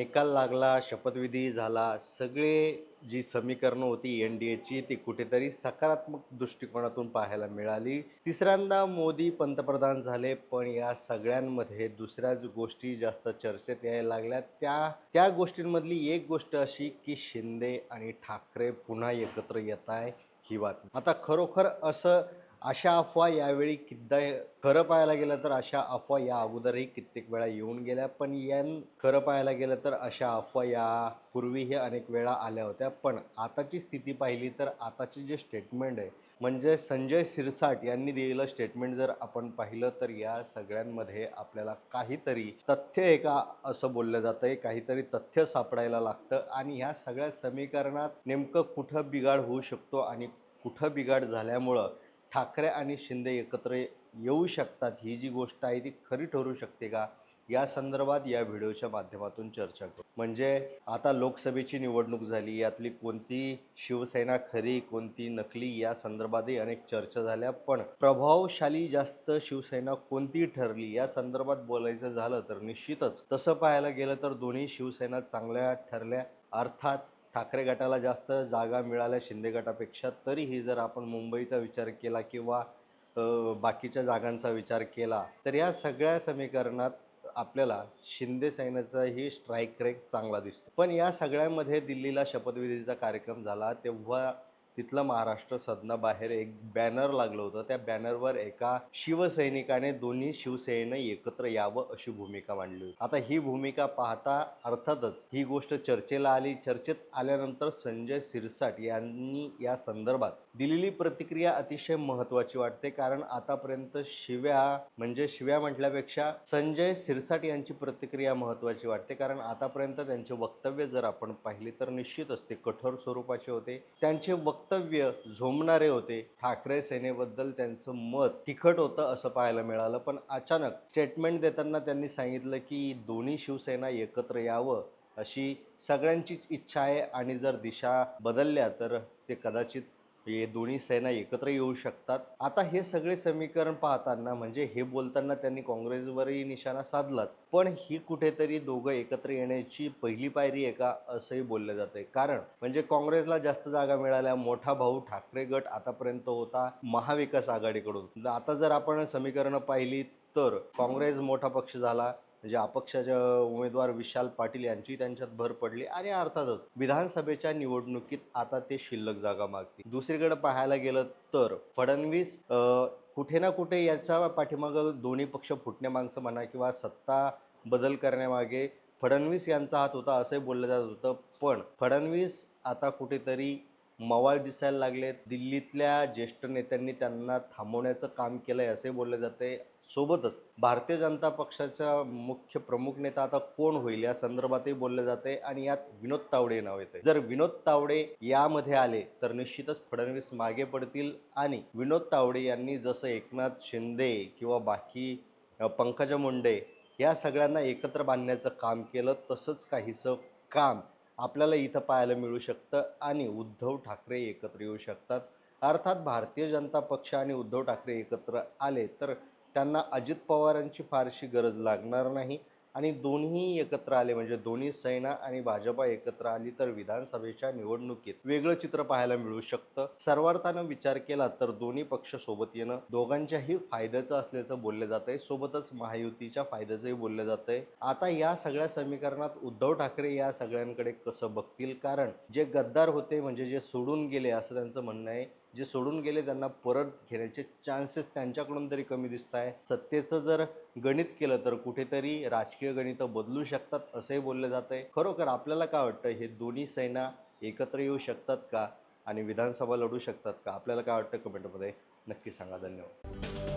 निकाल लागला शपथविधी झाला सगळे जी समीकरणं होती एन डी एची ती कुठेतरी सकारात्मक दृष्टिकोनातून पाहायला मिळाली. तिसऱ्यांदा मोदी पंतप्रधान झाले पण या सगळ्यांमध्ये दुसऱ्याच गोष्टी जास्त चर्चेत यायला लागल्या. त्या त्या गोष्टींमधली एक गोष्ट अशी की शिंदे आणि ठाकरे पुन्हा एकत्र येत आहे ही बातमी. आता खरोखर असं अशा अफवा यावेळी किद्दा खरं पाहायला गेलं तर अशा अफवा या अगोदरही कित्येक वेळा येऊन गेल्या पण यान खरं पाहायला गेलं तर अशा अफवा यापूर्वीही अनेक वेळा आल्या होत्या. पण आताची स्थिती पाहिली तर आताचे जे स्टेटमेंट आहे म्हणजे संजय सिरसाट यांनी दिलेलं स्टेटमेंट जर आपण पाहिलं तर या सगळ्यांमध्ये आपल्याला काहीतरी तथ्य आहे का असं बोललं जातं आहे काहीतरी तथ्य सापडायला लागतं आणि ह्या सगळ्या समीकरणात नेमकं कुठं बिघाड होऊ शकतो आणि कुठं बिघाड झाल्यामुळं ठाकरे आणि शिंदे एकत्र येऊ शकतात ही जी गोष्ट आहे ती खरी ठरू शकते का? या संदर्भात या व्हिडिओच्या माध्यमातून चर्चा करू. म्हणजे आता लोकसभेची निवडणूक झाली यातली कोणती शिवसेना खरी कोणती नकली या संदर्भातही अनेक चर्चा झाल्या. पण प्रभावशाली जास्त शिवसेना कोणती ठरली या संदर्भात बोलायचं झालं तर निश्चितच. तसं पाहायला गेलं तर दोन्ही शिवसेना चांगल्या ठरल्या अर्थात ठाकरे गटाला जास्त जागा मिळाल्या शिंदे गटापेक्षा तरीही जर आपण मुंबईचा विचार केला किंवा बाकीच्या जागांचा विचार केला तर या सगळ्या समीकरणात आपल्याला शिंदे सैन्याचाही स्ट्राईक रेक चांगला दिसतो. पण या सगळ्यामध्ये दिल्लीला शपथविधीचा कार्यक्रम झाला तेव्हा तिथलं महाराष्ट्र सदनाबाहेर एक बॅनर लागलं होतं. त्या बॅनरवर एका शिवसैनिकाने दोन्ही शिवसेनेनं एकत्र यावं अशी भूमिका मांडली होती. आता ही भूमिका पाहता अर्थातच ही गोष्ट चर्चेला आली. चर्चेत आल्यानंतर संजय सिरसाट यांनी या संदर्भात दिलेली प्रतिक्रिया अतिशय महत्त्वाची वाटते. कारण आतापर्यंत शिव्या म्हणजे शिव्या म्हटल्यापेक्षा संजय सिरसाट यांची प्रतिक्रिया महत्त्वाची वाटते. कारण आतापर्यंत त्यांचे वक्तव्य जर आपण पाहिले तर निश्चितच ते कठोर स्वरूपाचे होते. त्यांचे वक्तव्य झोमणारे होते. ठाकरे सेनेबद्दल त्यांचं मत तिखट होतं असं पाहायला मिळालं. पण अचानक स्टेटमेंट देताना त्यांनी सांगितलं की दोन्ही शिवसेना एकत्र यावं अशी सगळ्यांचीच इच्छा आहे. आणि जर दिशा बदलल्या तर ते कदाचित हे दोन्ही सेना एकत्र येऊ शकतात. आता हे सगळे समीकरण पाहताना म्हणजे हे बोलताना त्यांनी काँग्रेसवरही निशाणा साधलाच. पण ही कुठेतरी दोघं एकत्र येण्याची पहिली पायरी आहे का असंही बोललं जाते कारण म्हणजे काँग्रेसला जास्त जागा मिळाल्या मोठा भाऊ ठाकरे गट आतापर्यंत होता महाविकास आघाडीकडून. आता जर आपण समीकरणं पाहिली तर काँग्रेस मोठा पक्ष झाला म्हणजे अपक्षाचे उमेदवार विशाल पाटील यांची त्यांच्यात भर पडली आणि अर्थातच विधानसभेच्या निवडणुकीत आता ते शिल्लक जागा मागतील. दुसरीकडे पाहायला गेलं तर फडणवीस कुठे ना कुठे याच्या पाठीमागं दोन्ही पक्ष फुटण्यामागचं म्हणा किंवा सत्ता बदल करण्यामागे फडणवीस यांचा हात होता असंही बोललं जात होतं. पण फडणवीस आता कुठेतरी मवाळ दिसायला लागले दिल्लीतल्या ज्येष्ठ नेत्यांनी त्यांना थांबवण्याचं काम केलंय असे बोलले जाते सोबतच भारतीय जनता पक्षाचा मुख्य प्रमुख नेता आता कोण होईल या संदर्भातही बोलले जाते आणि यात विनोद तावडे नाव येते जर विनोद तावडे यामध्ये आले तर निश्चितच फडणवीस मागे पडतील आणि विनोद तावडे यांनी जसं एकनाथ शिंदे किंवा बाकी पंकजा मुंडे या सगळ्यांना एकत्र बांधण्याचं काम केलं तसंच काहीसं काम आपल्याला इथं पाहायला मिळू शकतं आणि उद्धव ठाकरे एकत्र येऊ शकतात. अर्थात भारतीय जनता पक्ष आणि उद्धव ठाकरे एकत्र आले तर त्यांना अजित पवारांची फारशी गरज लागणार नाही. आणि दोन्ही एकत्र आले म्हणजे दोन्ही सेना आणि भाजपा एकत्र आली तर विधानसभेच्या निवडणुकीत वेगळं चित्र पाहायला मिळू शकतं. सर्वार्थानं विचार केला तर दोन्ही पक्ष सोबत येणं दोघांच्याही फायद्याचं असल्याचं बोललं जातंय. सोबतच महायुतीच्या फायद्याचंही बोललं जातंय. आता या सगळ्या समीकरणात उद्धव ठाकरे या सगळ्यांकडे कसं बघतील? कारण जे गद्दार होते म्हणजे जे सोडून गेले असं त्यांचं म्हणणं आहे. जे सोडून गेले त्यांना परत घेण्याचे चान्सेस त्यांच्याकडून तरी कमी दिसत आहे. सत्तेचं जर गणित केलं तर कुठेतरी राजकीय गणितं बदलू शकतात असंही बोललं जात आहे खरोखर आपल्याला काय वाटतं हे दोन्ही सेना एकत्र येऊ शकतात का? आणि विधानसभा लढू शकतात का? आपल्याला काय वाटतं कमेंटमध्ये नक्की सांगा. धन्यवाद.